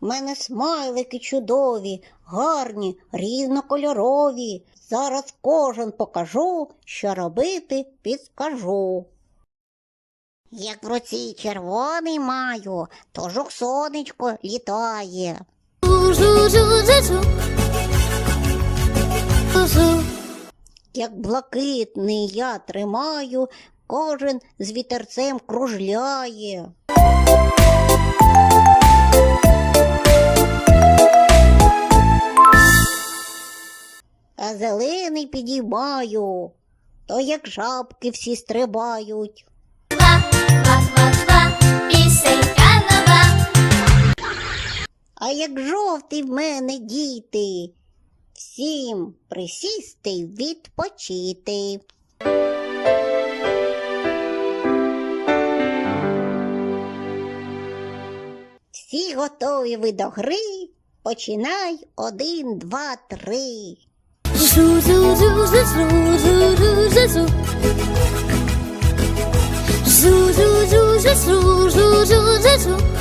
Мене смайлики чудові, гарні, різнокольорові. Зараз кожен покажу, що робити підскажу. Як в руці червоний маю, то жук сонечко літає. Як блакитний я тримаю, кожен з вітерцем кружляє. А зелений підіймаю, то як жабки всі стрибають. Ва-ва-ва, пісенька нова. А як жовтий в мене діти, всім присісти й відпочити. Всі готові ви до гри, починай один, два, три. 猪猪猪猪猪猪猪猪猪，猪猪猪猪猪猪猪猪。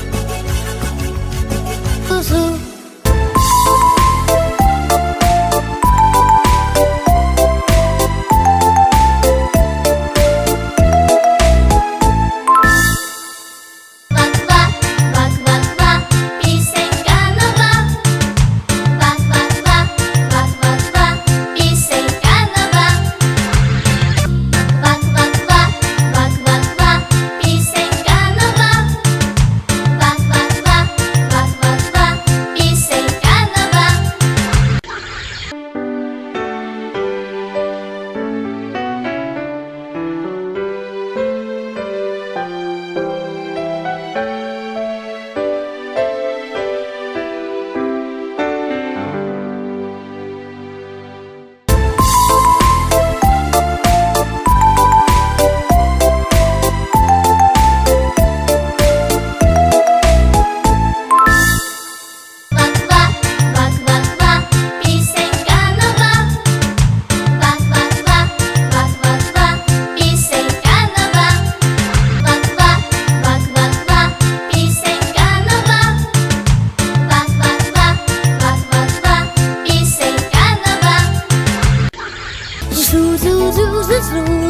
zu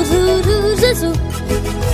zu zu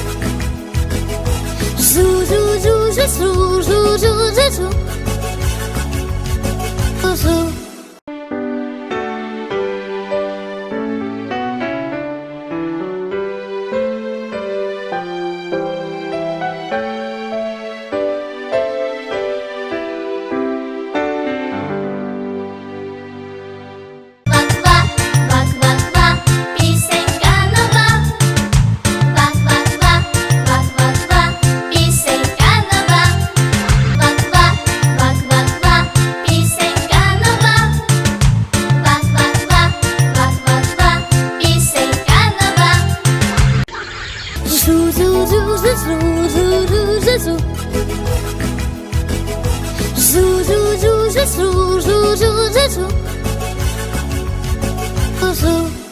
zoo, zoo, zoo, zoo, zoo, zoo, zoo. Zoo, zoo, zoo, zoo, zoo, zoo, zoo, zoo, zoo. Zoo.